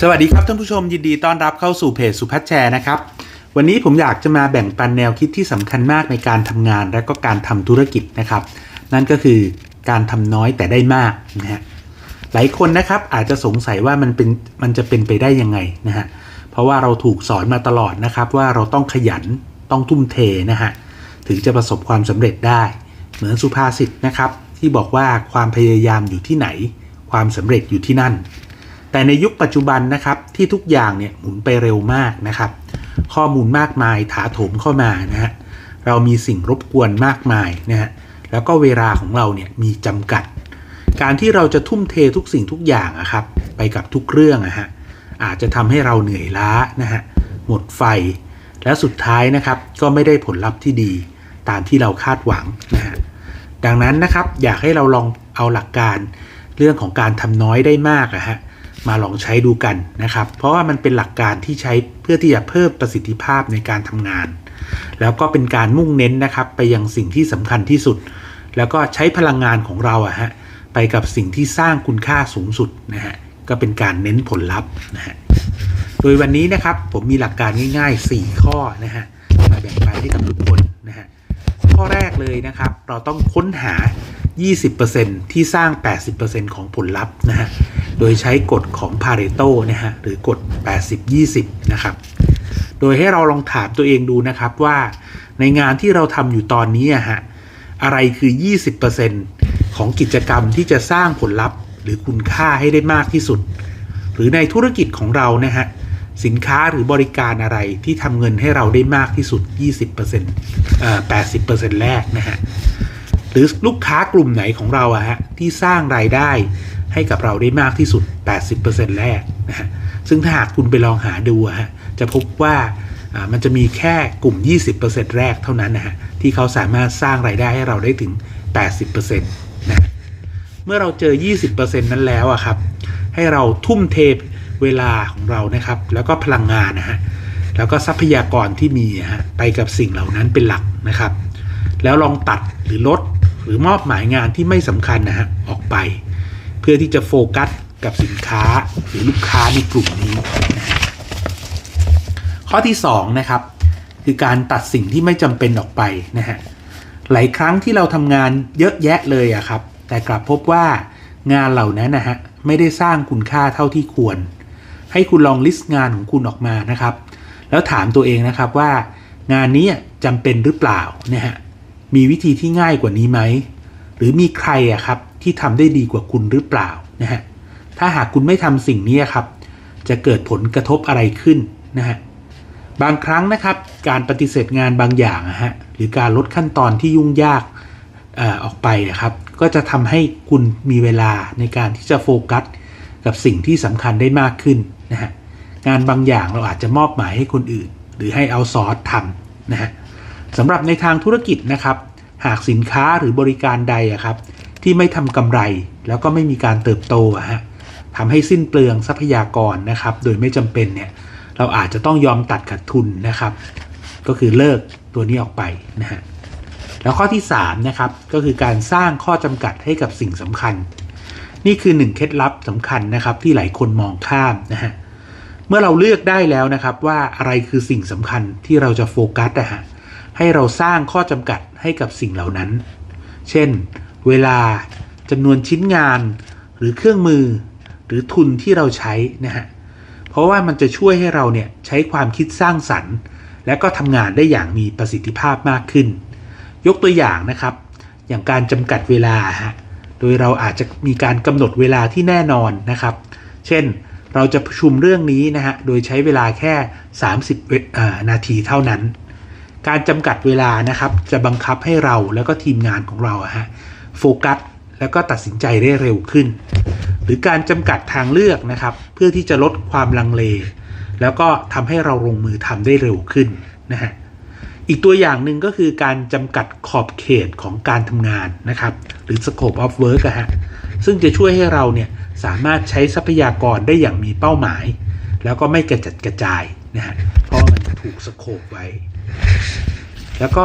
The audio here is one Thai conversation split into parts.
สวัสดีครับท่านผู้ชมยินดีต้อนรับเข้าสู่เพจสุพัฒแชร์นะครับ วันนี้ผมอยากจะมาแบ่งปันแนวคิดที่สำคัญมากในการทำงานและก็การทำธุรกิจนะครับ นั่นก็คือการทำน้อยแต่ได้มากนะฮะหลายคนนะครับอาจจะสงสัยว่ามันเป็นมันจะเป็นไปได้ยังไงนะฮะเพราะว่าเราถูกสอนมาตลอดนะครับ ว่าเราต้องขยันต้องทุ่มเทนะฮะถึงจะประสบความสำเร็จได้ เหมือนสุภาษิตนะครับ ที่บอกว่าความพยายามอยู่ที่ไหน ความสำเร็จอยู่ที่นั่น แต่ในยุคปัจจุบันนะครับที่ทุกอย่างเนี่ยหมุนไปเร็วมากนะครับ ข้อมูลมากมายถาโถมเข้ามานะฮะเรามีสิ่งรบกวนมากมายนะฮะแล้วก็เวลาของเราเนี่ยมีจำกัด การที่เราจะทุ่มเททุกสิ่งทุกอย่างอะครับไปกับทุกเรื่องอะฮะอาจจะทำให้เราเหนื่อยล้านะฮะหมดไฟ และสุดท้ายนะครับก็ไม่ได้ผลลัพธ์ที่ดีตามที่เราคาดหวังนะฮะดังนั้นนะครับอยากให้เราลองเอาหลักการเรื่องของการทำน้อยได้มากอะฮะ มาลองใช้ดูกันนะครับ เพราะว่ามันเป็นหลักการที่ใช้เพื่อที่จะเพิ่มประสิทธิภาพในการทำงาน แล้วก็เป็นการมุ่งเน้นนะครับไปยังสิ่งที่สำคัญที่สุด แล้วก็ใช้พลังงานของเราอะฮะไปกับสิ่งที่สร้างคุณค่าสูงสุดนะฮะก็เป็นการเน้นผลลัพธ์นะฮะโดยวันนี้นะครับผมมีหลักการง่ายๆ 4 ข้อนะฮะมาแบ่งปันให้กับทุกคนนะฮะข้อแรกเลยนะครับ เราต้องค้นหา 20%ที่สร้าง 80%ของผลลัพธ์นะฮะ โดยใช้กฎของ Pareto นะฮะหรือกฎ 80-20 นะครับ โดยให้เราลองถามตัวเองดูนะครับว่า ในงานที่เราทำอยู่ตอนนี้อะฮะอะไรคือ 20%ของกิจกรรมที่จะสร้างผลลัพธ์ หรือคุณค่าให้ได้มากที่สุด หรือในธุรกิจของเรานะฮะสินค้าหรือบริการอะไรที่ทำเงินให้เราได้มากที่สุด 20%เอ่อ80%แรกนะฮะหรือลูกค้ากลุ่มไหนของเราอะฮะที่สร้างรายได้ ให้กับเราได้มากที่สุด 80%แรกนะฮะซึ่งถ้าหากคุณไปลองหาดูฮะจะพบว่ามันจะมีแค่กลุ่ม 20%แรกเท่านั้นนะฮะที่เขาสามารถสร้างรายได้ให้เราได้ถึง 80%นะฮะเมื่อเราเจอ 20%นั้นแล้วอะครับ ให้เราทุ่มเทเวลาของเรานะครับ แล้วก็พลังงานนะฮะแล้วก็ทรัพยากรที่มีอะฮะไปกับสิ่งเหล่านั้นเป็นหลักนะครับ แล้วลองตัดหรือลดหรือมอบหมายงานที่ไม่สำคัญนะฮะออกไป เพื่อที่จะโฟกัสกับสินค้าหรือลูกค้าในกลุ่มนี้ ข้อที่2นะครับคือการตัดสิ่งที่ไม่จำเป็นออกไปนะฮะหลายครั้งที่เราทำงานเยอะแยะเลยอะครับ แต่กลับพบว่างานเหล่านั้นนะฮะไม่ได้สร้างคุณค่าเท่าที่ควร ให้คุณลองลิสต์งานของคุณออกมานะครับ แล้วถามตัวเองนะครับว่างานนี้จำเป็นหรือเปล่านะฮะมีวิธีที่ง่ายกว่านี้ไหม รือมีใครอะครับที่ทำได้ดีกว่าคุณหรือเปล่านะฮะถ้าหากคุณไม่ทำสิ่งนี้ครับ จะเกิดผลกระทบอะไรขึ้นนะฮะบางครั้งนะครับ การปฏิเสธงานบางอย่างะฮะหรือการลดขั้นตอนที่ยุ่งยากเออออกไปนะครับ ก็จะทำให้คุณมีเวลาในการที่จะโฟกัสกับสิ่งที่สำคัญได้มากขึ้นนะฮะงานบางอย่างเราอาจจะมอบหมายให้คนอื่น หรือให้เอาซอสทำนะฮะสำหรับในทางธุรกิจนะครับ หากสินค้าหรือบริการใดอะครับ ที่ไม่ทำกำไรแล้วก็ไม่มีการเติบโตอะฮะทำให้สิ้นเปลืองทรัพยากรนะครับ โดยไม่จำเป็นเนี่ยเราอาจจะต้องยอมตัดขาดทุนนะครับ ก็คือเลิกตัวนี้ออกไปนะฮะแล้วข้อที่3นะครับก็คือการสร้างข้อจำกัดให้กับสิ่งสำคัญ นี่คือหนึ่งเคล็ดลับสำคัญนะครับที่หลายคนมองข้ามนะฮะเมื่อเราเลือกได้แล้วนะครับว่าอะไรคือสิ่งสำคัญที่เราจะโฟกัสนะฮะ ให้เราสร้างข้อจำกัดให้กับสิ่งเหล่านั้น เช่น เวลาจำนวนชิ้นงาน หรือเครื่องมือ หรือทุนที่เราใช้นะฮะ เพราะว่ามันจะช่วยให้เราเนี่ยใช้ความคิดสร้างสรรค์ และก็ทำงานได้อย่างมีประสิทธิภาพมากขึ้น ยกตัวอย่างนะครับ อย่างการจำกัดเวลาฮะ โดยเราอาจจะมีการกำหนดเวลาที่แน่นอนนะครับ เช่นเราจะประชุมเรื่องนี้นะฮะ โดยใช้เวลาแค่ 30นาทีเท่านั้น การจำกัดเวลานะครับ จะบังคับให้เราแล้วก็ทีมงานของเราอะฮะโฟกัสแล้วก็ตัดสินใจได้เร็วขึ้น หรือการจำกัดทางเลือกนะครับ เพื่อที่จะลดความลังเล แล้วก็ทำให้เราลงมือทำได้เร็วขึ้นนะฮะอีกตัวอย่างหนึ่งก็คือการจำกัดขอบเขตของการทำงานนะครับ หรือ scope of work อะฮะซึ่งจะช่วยให้เราเนี่ยสามารถใช้ทรัพยากรได้อย่างมีเป้าหมาย แล้วก็ไม่กระจัดกระจายนะฮะเพราะมันถูกสโคปไว้ แล้วก็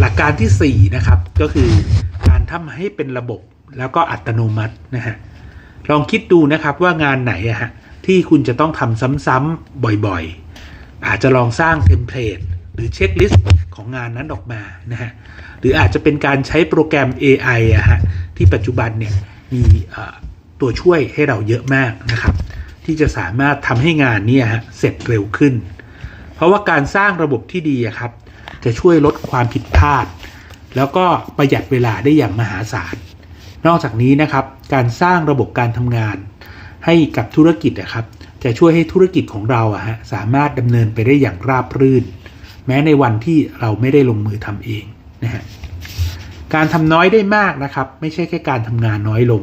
หลักการที่4นะครับก็คือการทำให้เป็นระบบแล้วก็อัตโนมัตินะฮะลองคิดดูนะครับว่างานไหนอะฮะที่คุณจะต้องทำซ้ำๆบ่อยๆ อาจจะลองสร้างเทมเพลตหรือเช็คลิสต์ของงานนั้นออกมานะฮะหรืออาจจะเป็นการใช้โปรแกรม AI อะฮะที่ปัจจุบันเนี่ยมีตัวช่วยให้เราเยอะมากนะครับ ที่จะสามารถทำให้งานนี้ฮะเสร็จเร็วขึ้น เพราะว่าการสร้างระบบที่ดีครับ จะช่วยลดความผิดพลาด แล้วก็ประหยัดเวลาได้อย่างมหาศาล นอกจากนี้นะครับ การสร้างระบบการทำงาน ให้กับธุรกิจนะครับ จะช่วยให้ธุรกิจของเราอะฮะสามารถดำเนินไปได้อย่างราบรื่น แม้ในวันที่เราไม่ได้ลงมือทำเองนะฮะการทำน้อยได้มากนะครับ ไม่ใช่แค่การทำงานน้อยลง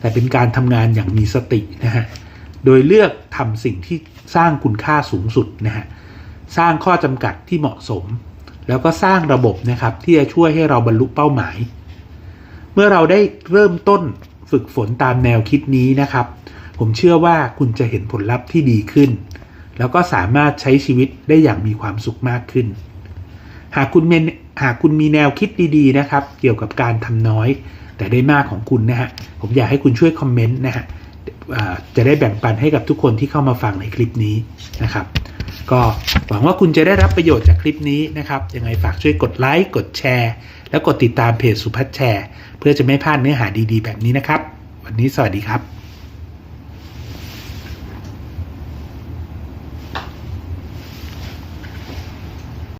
แต่เป็นการทำงานอย่างมีสตินะฮะโดยเลือกทำสิ่งที่สร้างคุณค่าสูงสุดนะฮะ สร้างข้อจำกัดที่เหมาะสม แล้วก็สร้างระบบนะครับที่จะช่วยให้เราบรรลุเป้าหมาย เมื่อเราได้เริ่มต้นฝึกฝนตามแนวคิดนี้นะครับ ผมเชื่อว่าคุณจะเห็นผลลัพธ์ที่ดีขึ้น แล้วก็สามารถใช้ชีวิตได้อย่างมีความสุขมากขึ้น หากคุณมีหากคุณมีแนวคิดดีๆนะครับ เกี่ยวกับการทำน้อย แต่ได้มากของคุณนะฮะผมอยากให้คุณช่วยคอมเมนต์นะฮะจะได้แบ่งปันให้กับทุกคนที่เข้ามาฟังในคลิปนี้นะครับ ก็หวังว่าคุณจะได้รับประโยชน์จากคลิปนี้นะครับ ยังไงฝากช่วยกดไลค์ กดแชร์ แล้วกดติดตามเพจสุพัฒน์แชร์ เพื่อจะไม่พลาดเนื้อหาดีๆ แบบนี้นะครับ วันนี้สวัสดีครับ